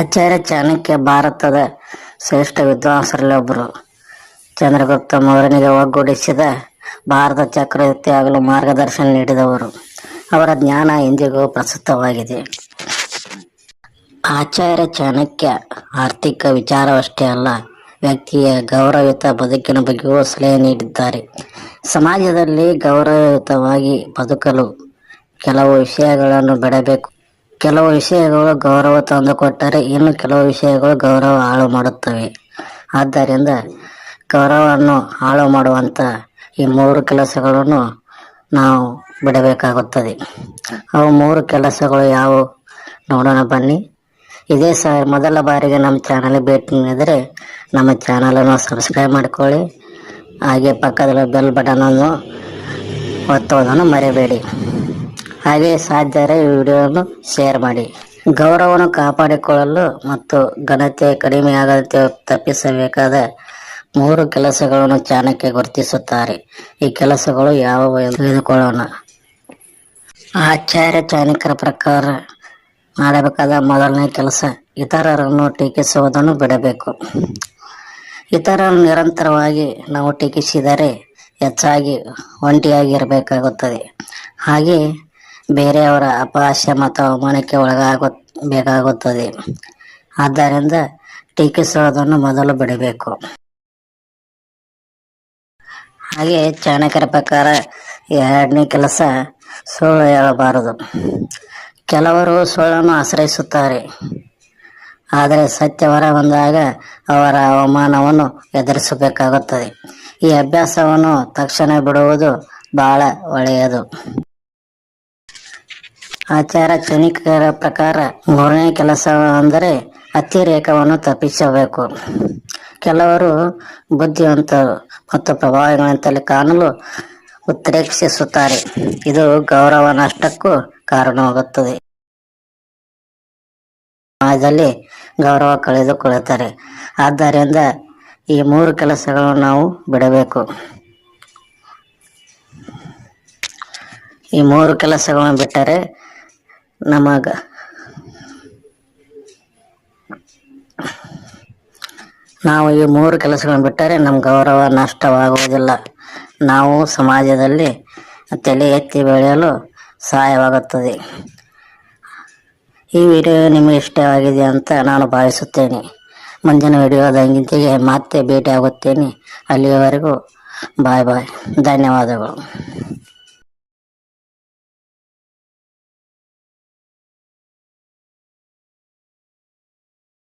ಆಚಾರ್ಯ ಚಾಣಕ್ಯ ಭಾರತದ ಶ್ರೇಷ್ಠ ವಿದ್ವಾಂಸರಲ್ಲಿ ಒಬ್ಬರು ಚಂದ್ರಗುಪ್ತ ಮೌರ್ಯನಿಗೆ ಒಗ್ಗೂಡಿಸಿದ ಭಾರತ ಚಕ್ರವರ್ತಿ ಆಗಲು ಮಾರ್ಗದರ್ಶನ ನೀಡಿದವರು. ಅವರ ಜ್ಞಾನ ಇಂದಿಗೂ ಪ್ರಸ್ತುತವಾಗಿದೆ ಆಚಾರ್ಯ ಚಾಣಕ್ಯ ಆರ್ಥಿಕ ವಿಚಾರವಷ್ಟೇ ಅಲ್ಲ, ವ್ಯಕ್ತಿಯ ಗೌರವಯುತ ಬದುಕಿನ ಬಗ್ಗೆಯೂ ಸಲಹೆ ನೀಡಿದ್ದಾರೆ. ಸಮಾಜದಲ್ಲಿ ಗೌರವಯುತವಾಗಿ ಬದುಕಲು ಕೆಲವು ವಿಷಯಗಳನ್ನು ಬಿಡಬೇಕು. ಕೆಲವು ವಿಷಯಗಳು ಗೌರವ ತಂದುಕೊಟ್ಟರೆ ಇನ್ನು ಕೆಲವು ವಿಷಯಗಳು ಗೌರವ ಹಾಳು ಮಾಡುತ್ತವೆ. ಆದ್ದರಿಂದ ಗೌರವವನ್ನು ಹಾಳು ಮಾಡುವಂಥ ಈ ಮೂರು ಕೆಲಸಗಳನ್ನು ನಾವು ಬಿಡಬೇಕಾಗುತ್ತದೆ. ಅವು ಮೂರು ಕೆಲಸಗಳು ಯಾವುವು? ನೋಡೋಣ ಬನ್ನಿ. ಇದೇ ಸ, ಮೊದಲ ಬಾರಿಗೆ ನಮ್ಮ ಚಾನಲ್ಗೆ ಭೇಟಿ ನೀಡಿದರೆ ನಮ್ಮ ಚಾನಲನ್ನು ಸಬ್ಸ್ಕ್ರೈಬ್ ಮಾಡಿಕೊಳ್ಳಿ. ಹಾಗೆ ಪಕ್ಕದಲ್ಲಿ ಬೆಲ್ ಬಟನನ್ನು ಒತ್ತುವುದನ್ನು ಮರೆಯಬೇಡಿ ಹಾಗೆ ಸಾಧ್ಯರೆ ವಿಡಿಯೋವನ್ನು ಶೇರ್ ಮಾಡಿ. ಗೌರವವನ್ನು ಕಾಪಾಡಿಕೊಳ್ಳಲು ಮತ್ತು ಘನತೆ ಕಡಿಮೆಯಾಗದಂತೆ ತಪ್ಪಿಸಬೇಕಾದ ಮೂರು ಕೆಲಸಗಳನ್ನು ಚಾಣಕ್ಯ ಗುರುತಿಸುತ್ತಾರೆ. ಈ ಕೆಲಸಗಳು ಯಾವುವು ಎಂದು ತಿಳಿದುಕೊಳ್ಳೋಣ. ಆಚಾರ್ಯ ಚಾಣಕ್ಯರ ಪ್ರಕಾರ ಮಾಡಬೇಕಾದ ಮೊದಲನೇ ಕೆಲಸ ಇತರರನ್ನು ಟೀಕಿಸುವುದನ್ನು ಬಿಡಬೇಕು. ಇತರರನ್ನು ನಿರಂತರವಾಗಿ ನಾವು ಟೀಕಿಸಿದರೆ ಹೆಚ್ಚಾಗಿ ಒಂಟಿಯಾಗಿರಬೇಕಾಗುತ್ತದೆ. ಹಾಗೆ ಬೇರೆಯವರ ಅಪಹಾಸ್ಯ ಮತ್ತು ಅವಮಾನಕ್ಕೆ ಒಳಗಾಗು ಬೇಕಾಗುತ್ತದೆ. ಆದ್ದರಿಂದ ಟೀಕಿಸುವುದನ್ನು ಮೊದಲು ಬಿಡಬೇಕು. ಹಾಗೆ ಚಾಣಕ್ಯರ ಪ್ರಕಾರ ಎರಡನೇ ಕೆಲಸ ಸುಳ್ಳು ಹೇಳಬಾರದು. ಕೆಲವರು ಸುಳ್ಳನ್ನು ಆಶ್ರಯಿಸುತ್ತಾರೆ. ಆದರೆ ಸತ್ಯ ಹೊರ ಬಂದಾಗ ಅವರ ಅವಮಾನವನ್ನು ಎದುರಿಸಬೇಕಾಗುತ್ತದೆ. ಈ ಅಭ್ಯಾಸವನ್ನು ತಕ್ಷಣ ಬಿಡುವುದು ಬಹಳ ಒಳ್ಳೆಯದು. ಆಚಾರ ಚಣಿಕರ ಪ್ರಕಾರ ಮೂರನೇ ಕೆಲಸ ಅಂದರೆ ಅತಿರೇಕವನ್ನು ತಪ್ಪಿಸಬೇಕು. ಕೆಲವರು ಬುದ್ಧಿವಂತರು ಮತ್ತು ಪ್ರಭಾವಿಗಳಂತಲ್ಲಿ ಕಾಣಲು ಉತ್ರೇಕ್ಷಿಸುತ್ತಾರೆ ಇದು ಗೌರವ ನಷ್ಟಕ್ಕೂ ಕಾರಣವಾಗುತ್ತದೆ. ಸಮಾಜದಲ್ಲಿ ಗೌರವ ಕಳೆದುಕೊಳ್ಳುತ್ತಾರೆ. ಆದ್ದರಿಂದ ಈ ಮೂರು ಕೆಲಸಗಳನ್ನು ನಾವು ಬಿಡಬೇಕು. ಈ ಮೂರು ಕೆಲಸಗಳನ್ನು ಬಿಟ್ಟರೆ ನಮಗ. ನಾವು ಈ ಮೂರು ಕೆಲಸಗಳನ್ನು ಬಿಟ್ಟರೆ ನಮ್ಮ ಗೌರವ ನಷ್ಟವಾಗುವುದಿಲ್ಲ. ನಾವು ಸಮಾಜದಲ್ಲಿ ತಲೆ ಎತ್ತಿ ಬೆಳೆಯಲು ಸಹಾಯವಾಗುತ್ತದೆ. ಈ ವಿಡಿಯೋ ನಿಮಗೆ ಇಷ್ಟವಾಗಿದೆ ಅಂತ ನಾನು ಭಾವಿಸುತ್ತೇನೆ. ಮುಂದಿನ ವಿಡಿಯೋದಂಗಿಂತೆಗೆ ಮತ್ತೆ ಭೇಟಿಯಾಗುತ್ತೇನೆ. ಅಲ್ಲಿಯವರೆಗೂ ಬಾಯ್ ಬಾಯ್. ಧನ್ಯವಾದಗಳು.